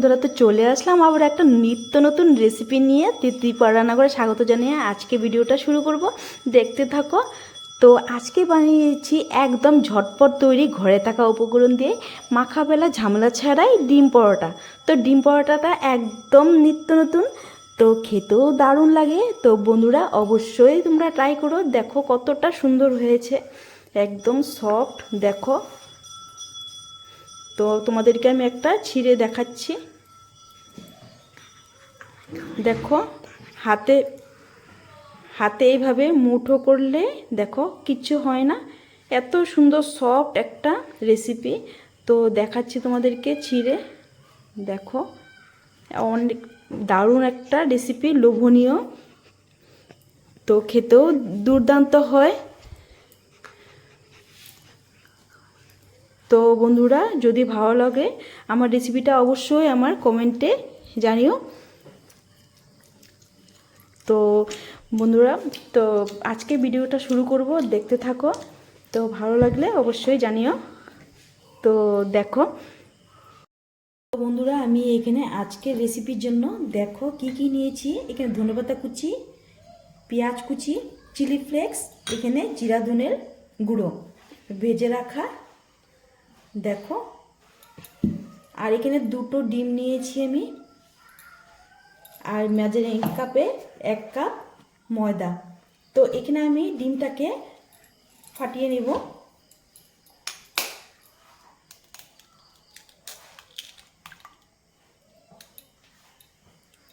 বন্ধুরা তো চলে আসলাম আবার একটা নিত্য নতুন রেসিপি নিয়ে তিতলিপাড়া রান্না করে স্বাগত জানিয়ে আজকে ভিডিওটা শুরু করব। দেখতে থাকো। তো আজকে বানিয়েছি একদম ঝটপট তৈরি ঘরে থাকা উপকরণ দিয়ে মাখাবেলা ঝামেলা ছাড়াই ডিম পরোটা। তো ডিম পরোটাটা একদম নিত্য নতুন। তো খেতেও দারুণ লাগে। তো বন্ধুরা, অবশ্যই তোমরা ট্রাই করো। দেখো কতটা সুন্দর হয়েছে। একদম সফট দেখো। তো তোমাদেরকে আমি একটা ছিঁড়ে দেখাচ্ছি। দেখো, হাতে হাতে এইভাবে মুঠো করলে দেখো কিচ্ছু হয় না। এত সুন্দর সফট একটা রেসিপি তো দেখাচ্ছি তোমাদেরকে ছিঁড়ে। দেখো, অনেক দারুণ একটা রেসিপি লোভনীয়। তো খেতেও দুর্দান্ত হয়। তো বন্ধুরা, যদি ভালো লাগে আমার রেসিপিটা অবশ্যই আমার কমেন্টে জানিও। তো বন্ধুরা, তো আজকে ভিডিওটা শুরু করব। দেখতে থাকো। তো ভালো লাগলে অবশ্যই জানিও। তো দেখো। বন্ধুরা, আমি এখানে আজকের রেসিপির জন্য দেখো কি কি নিয়েছি। এখানে ধনেপাতা কুচি, পেঁয়াজ কুচি চিলি ফ্লেক্স এখানে জিরা ধনের গুঁড়ো ভেজে রাখা। দেখো। আর এখানে দুটো ডিম নিয়েছি আমি। আর মেজারিং কাপে এক কাপ ময়দা। তো এখানে আমি ডিমটাকে ফাটিয়ে নেব।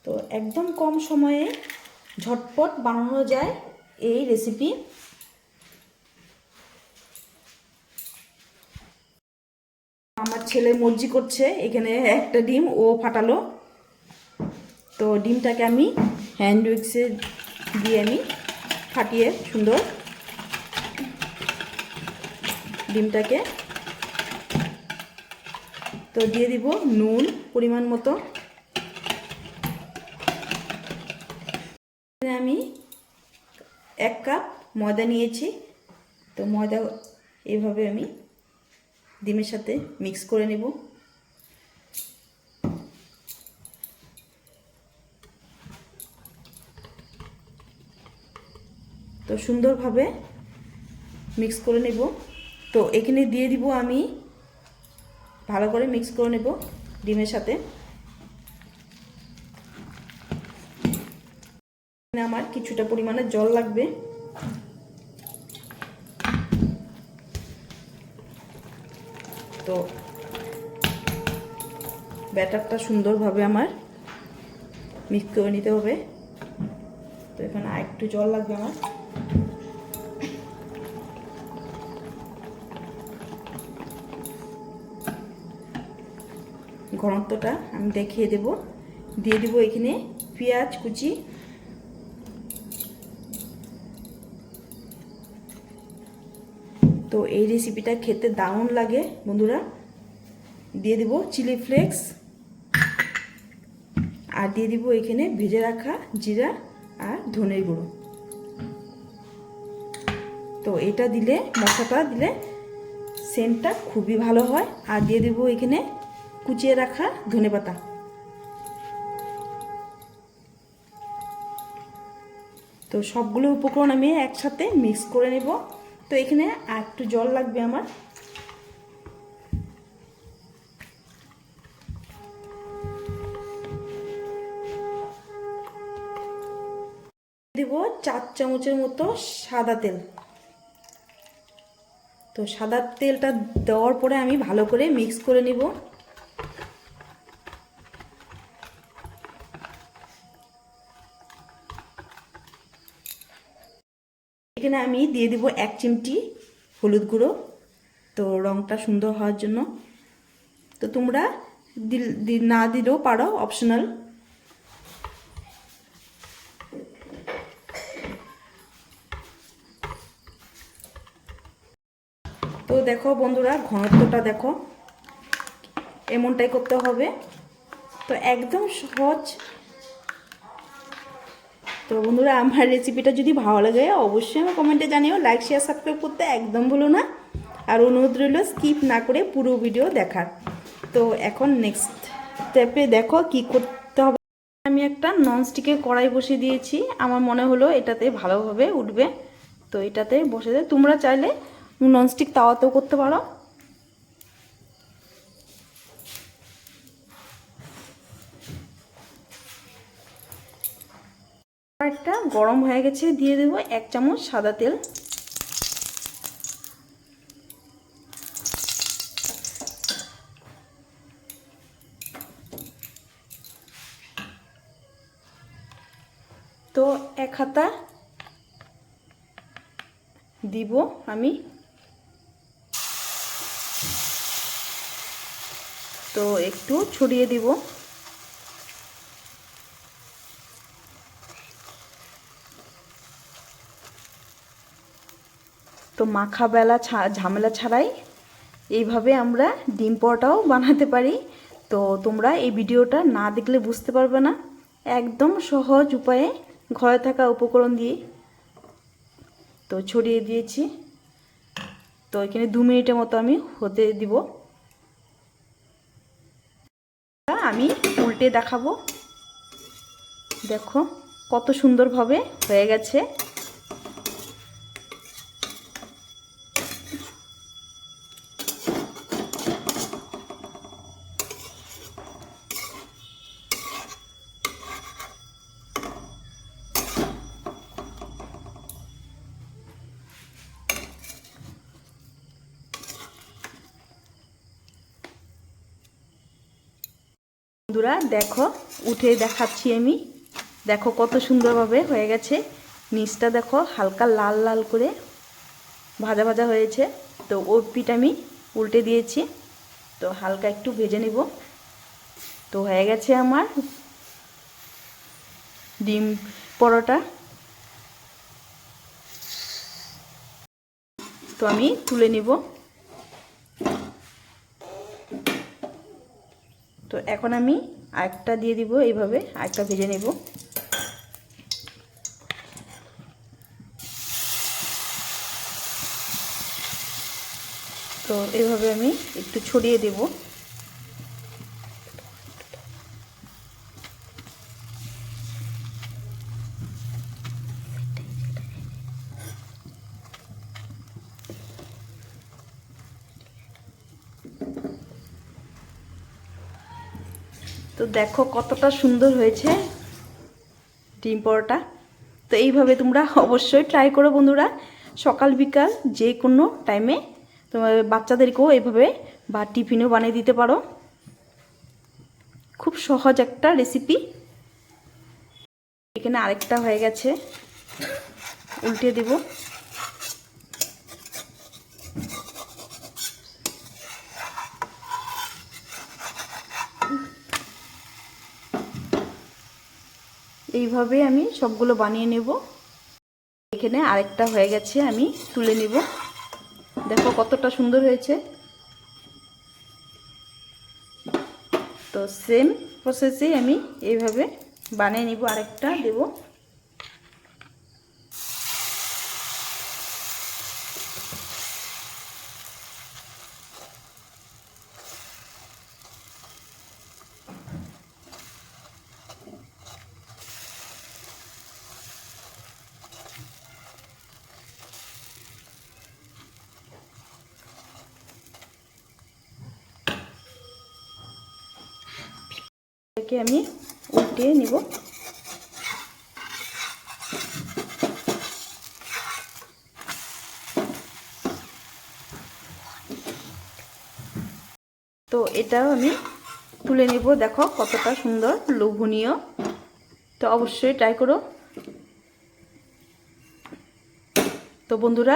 তো একদম কম সময়ে ঝটপট বানানো যায় এই রেসিপি আমার ছেলে মর্জি করছে, এখানে একটা ডিম, ও ফাটালো। তো ডিমটাকে আমি হ্যান্ড উইক্সে দিয়ে আমি ফাটিয়ে সুন্দর ডিমটাকে তো দিয়ে দিব নুন পরিমাণ মতো। আমি এক কাপ ময়দা নিয়েছি। তো ময়দা এভাবে আমি ডিমের সাথে মিক্স করে নেব। তো সুন্দরভাবে মিক্স করে নেব। তো এখানে দিয়ে দিব আমি, ভালো করে মিক্স করে নেব ডিমের সাথে। আমার কিছুটা পরিমাণে জল লাগবে। তো ব্যাটারটা সুন্দরভাবে আমার মিক্স করে নিতে হবে। তো এখানে আর একটু জল লাগবে আমার। ঘনত্বটা আমি দেখিয়ে দেব। দিয়ে দেব এখানে পেঁয়াজ, কুচি। তো এই রেসিপিটা খেতে দারুণ লাগে, বন্ধুরা। দিয়ে দিব চিলি ফ্লেক্স আর দিয়ে দিব এখানে ভেজে রাখা জিরা আর ধনের গুঁড়ো। তো এটা দিলে, মশলাটা দিলে সেন্টটা খুবই ভালো হয়। আর দিয়ে দেবো এখানে কুচিয়ে রাখা ধনে পাতা। তো সবগুলো উপকরণ আমি একসাথে মিক্স করে নেব। তো এখানে একটু জল লাগবে আমার। দেব চার চামচের মতো সাদা তেল। তো সাদা তেলটা দেওয়ার পরে আমি ভালো করে মিক্স করে নিব। এখানে আমি দিয়ে দিব এক চিমটি হলুদ গুঁড়ো। তো রঙটা সুন্দর হওয়ার জন্য। তো তোমরা না দিলেও পারো অপশনাল তো দেখো বন্ধুরা, ঘনত্বটা দেখো। এমনটাই করতে হবে। তো একদম সহজ তো বন্ধুরা, আমার রেসিপিটা যদি ভালো লাগে, অবশ্যই আমার কমেন্টে জানিও। লাইক শেয়ার সাবস্ক্রাইব করতে একদম ভুলো না। আর অনুরোধ রইল স্কিপ না করে পুরো ভিডিও দেখার। তো এখন নেক্সট স্টেপে দেখো কি করতে হবে। আমি একটা ননস্টিকের কড়াই বসিয়ে দিয়েছি। আমার মনে হলো এটাতে ভালোভাবে উঠবে। তো এটাতে বসে দেয় তোমরা চাইলে ননস্টিক তাওয়াতেও করতে পারো। একটা গরম হয়ে গেছে, দিয়ে দেবো এক চামচ সাদা তেল। তো এক হাতা দিব আমি। তো একটু ছড়িয়ে দিব। তো মাখা বেলা ঝামেলা ছাড়াই এইভাবে আমরা ডিম পরোটাও বানাতে পারি। তো তোমরা এই ভিডিওটা না দেখলে বুঝতে পারবে না। একদম সহজ উপায়ে ঘরে থাকা উপকরণ দিয়ে। তো ছড়িয়ে দিয়েছি। তো এখানে দু মিনিটের মতো আমি হতে দিব। আমি উল্টে দেখাবো। দেখো কত সুন্দরভাবে হয়ে গেছে। বন্ধুরা, দেখো, উঠে দেখাচ্ছি আমি। দেখো কত সুন্দরভাবে হয়ে গেছে। নিচটা দেখো হালকা লাল লাল করে ভাজা ভাজা হয়েছে। তো ওর পিঠ আমি উল্টে দিয়েছি। তো হালকা একটু ভেজে নেব। তো হয়ে গেছে আমার ডিম পরোটা। তো আমি তুলে নিব। তো এখন আমি আরেকটা দিয়ে দিব, এইভাবে আরেকটা ভেজে নেব। তো এইভাবে আমি একটু ছড়িয়ে দেব। তো দেখো কতটা সুন্দর হয়েছে ডিম পরোটা। তো এইভাবে তোমরা অবশ্যই ট্রাই করো বন্ধুরা। সকাল, বিকাল যে কোনো টাইমে তোমার বাচ্চাদেরকেও এইভাবে বা টিফিনও বানিয়ে দিতে পারো। খুব সহজ একটা রেসিপি এখানে আরেকটা হয়ে গেছে। উল্টে দেব। এইভাবে আমি সবগুলো বানিয়ে নেব। এখানে আরেকটা হয়ে গেছে, আমি তুলে নেব। দেখো কতটা সুন্দর হয়েছে। তো সেম প্রসেসেই আমি এইভাবে বানিয়ে নিব, আরেকটা দেব। এটাকে আমি উল্টিয়ে নিব। তো এটাও আমি তুলে নেব। দেখো কতটা সুন্দর, লোভনীয়। তো অবশ্যই ট্রাই করো। তো বন্ধুরা